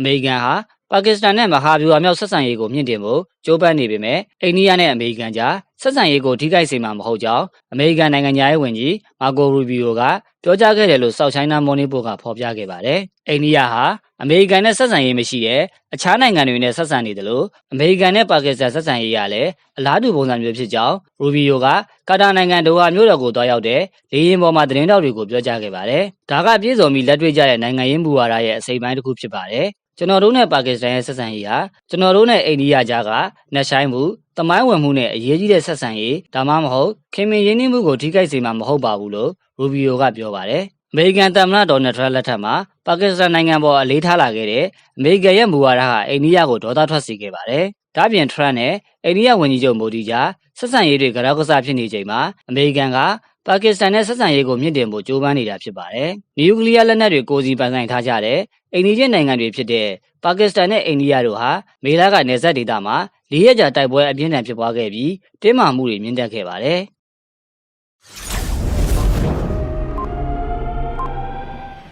အမေရိကန်ဟာပါကစ္စတန်နဲ့မဟာဗျူဟာမြောက်ဆက်ဆံရေးကိုမြင့်တင်ဖို့ကြိုးပမ်းနေပေမဲ့အိန္ဒိယနဲ့အမေရိကန်ကြားဆက်ဆံရေးကိုထိခိုက်စေမှာမဟုတ်ကြောင်းအမေရိကန်နိုင်ငံသားရေးဝန်ကြီးမာကိုရူဘီယိုကပြောကြားခဲ့တယ်လို့ဆောက်ချိုင်းနာမော်နီပိုကဖော်ပြခဲ့ပါတယ်။အိန္ဒိယဟာအမေရိကန်နဲ့ဆက်ဆံရေးမရှိတဲ့အခြားနိုင်ငံတွေနဲ့ဆက်ဆံနေတယ်လို့အမေရိကန်နဲ့ပါကစ္စတန်ဆက်ဆံရေးရလည်းအလားတူပုံစံမျိုးဖြစ်ကြောင်းရူဘီယိုကကာတာနိုင်ငံဒိုဟာမြို့တော်ကိုတွားရောက်တဲ့လေယာဉ်ပေါ်မှာသတင်းတောက်တွေကိုပြောကြားခဲ့ပါတယ်။ဒါကပြည်စုံပြီးလက်တွေ့ကျတဲ့နိုင်ငံရေးမူဝါဒရဲ့အစိပ်ပိုင်းတစ်ခုဖြစ်ပါတယ်။ ကျွန်တော်တို့နဲ့ပါကစ္စတန်ရဲ့ဆက်ဆံရေးဟာကျွန်တော်တို့နဲ့အိန္ဒိယကြားကနှက်ဆိုင်မှုတမိုင်းဝင်မှုနဲ့အရေးကြီးတဲ့ဆက်ဆံရေးဒါမှမဟုတ်ခင်မင်ရင်းနှီးမှုကိုထိခိုက်စေမှာမဟုတ်ပါဘူးလို့ရူဘီယိုကပြောပါတယ်။အမေရိကန်သမ္မတဒေါ်နယ်ထရန့်လက်ထက်မှာပါကစ္စတန်နိုင်ငံပေါ်အလေးထားလာခဲ့တဲ့အမေရိကန်ရဲ့မူဝါဒဟာအိန္ဒိယကိုဒေါသထွက်စေခဲ့ပါတယ်။ဒါ့ပြင်ထရန့်နဲ့အိန္ဒိယဝန်ကြီးချုပ်မိုဒီကြားဆက်ဆံရေးတွေကြောက်ကစားဖြစ်နေချိန်မှာအမေရိကန်ကပါကစ္စတန်နဲ့ဆက်ဆံရေးကိုမြင့်တင်ဖို့ကြိုးပမ်းနေတာဖြစ်ပါတယ်။နျူကလ িয়ার လက်နက်တွေကိုစီပန်ဆိုင်ထားကြတဲ့အိန္ဒိယနိုင်ငံတွေဖြစ်တဲ့ပါကစ္စတန်နဲ့အိန္ဒိယတို့ဟာမေလကနေဆက်ဒေသမှာလေးရက်ကြာတိုက်ပွဲအပြင်းထန်ဖြစ်ပွားခဲ့ပြီးတင်းမာမှုတွေမြင့်တက်ခဲ့ပါတယ်။